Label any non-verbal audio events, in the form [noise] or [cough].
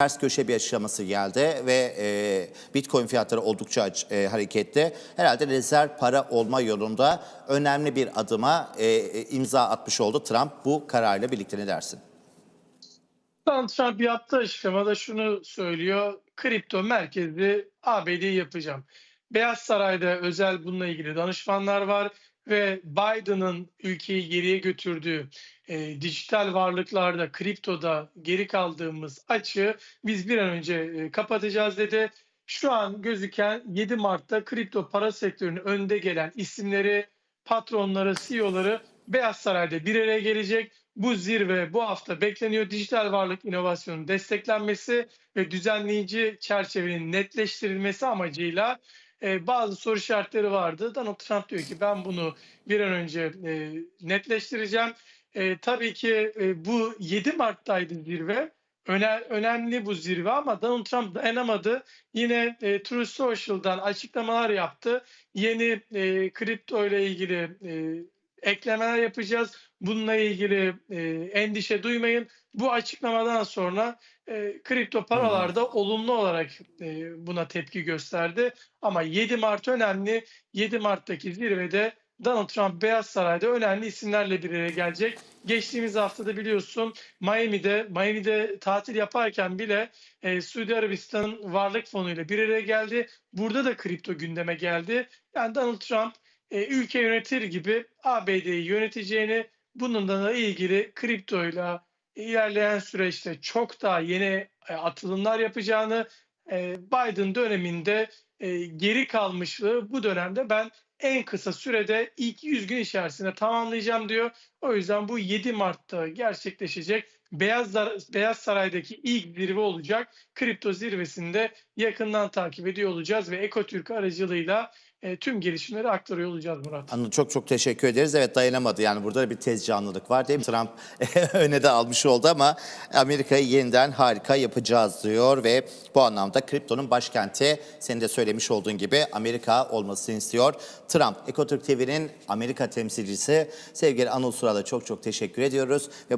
ters köşe bir aşaması geldi ve e, Bitcoin fiyatları oldukça e, hareketli. Herhalde rezerv para olma yolunda önemli bir adıma e, e, imza atmış oldu Trump bu kararla birlikte ne dersin? Donald Trump yaptığı açıklamada şunu söylüyor. Kripto merkezli ABD'yi yapacağım. Beyaz Saray'da özel bununla ilgili danışmanlar var ve Biden'ın ülkeyi geriye götürdüğü e, dijital varlıklarda, kriptoda geri kaldığımız açığı biz bir an önce e, kapatacağız dedi. Şu an gözüken 7 Mart'ta kripto para sektörünün önde gelen isimleri, patronları, CEO'ları Beyaz Saray'da bir araya gelecek. Bu zirve bu hafta bekleniyor. Dijital varlık inovasyonunun desteklenmesi ve düzenleyici çerçevenin netleştirilmesi amacıyla e, bazı soru işaretleri vardı. Donald Trump diyor ki ben bunu bir an önce e, netleştireceğim. E, tabii ki e, bu 7 Mart'taydı zirve. Öne, önemli bu zirve ama Donald Trump dayanamadı. Yine e, Truth Social'dan açıklamalar yaptı. Yeni e, kripto ile ilgili e, eklemeler yapacağız. Bununla ilgili e, endişe duymayın. Bu açıklamadan sonra e, kripto paralarda olumlu olarak e, buna tepki gösterdi. Ama 7 Mart önemli. 7 Mart'taki zirvede Donald Trump Beyaz Saray'da önemli isimlerle bir araya gelecek. Geçtiğimiz haftada biliyorsun Miami'de Miami'de tatil yaparken bile e, Suudi Arabistan'ın varlık fonuyla bir araya geldi. Burada da kripto gündeme geldi. Yani Donald Trump e, ülke yönetir gibi ABD'yi yöneteceğini, bununla da ilgili kriptoyla ilerleyen süreçte çok daha yeni e, atılımlar yapacağını, e, Biden döneminde e, geri kalmışlığı bu dönemde ben en kısa sürede ilk 100 gün içerisinde tamamlayacağım diyor. O yüzden bu 7 Mart'ta gerçekleşecek Beyaz, Beyaz Saray'daki ilk zirve olacak. Kripto zirvesinde yakından takip ediyor olacağız ve Ekotürk aracılığıyla e, tüm gelişmeleri aktarıyor olacağız Murat. Anladım. Çok çok teşekkür ederiz. Evet dayanamadı. Yani burada da bir tez canlılık var değil mi? Trump [laughs] öne de almış oldu ama Amerika'yı yeniden harika yapacağız diyor ve bu anlamda kriptonun başkenti senin de söylemiş olduğun gibi Amerika olmasını istiyor. Trump, Ekotürk TV'nin Amerika temsilcisi sevgili Anıl Sural'a çok çok teşekkür ediyoruz. Ve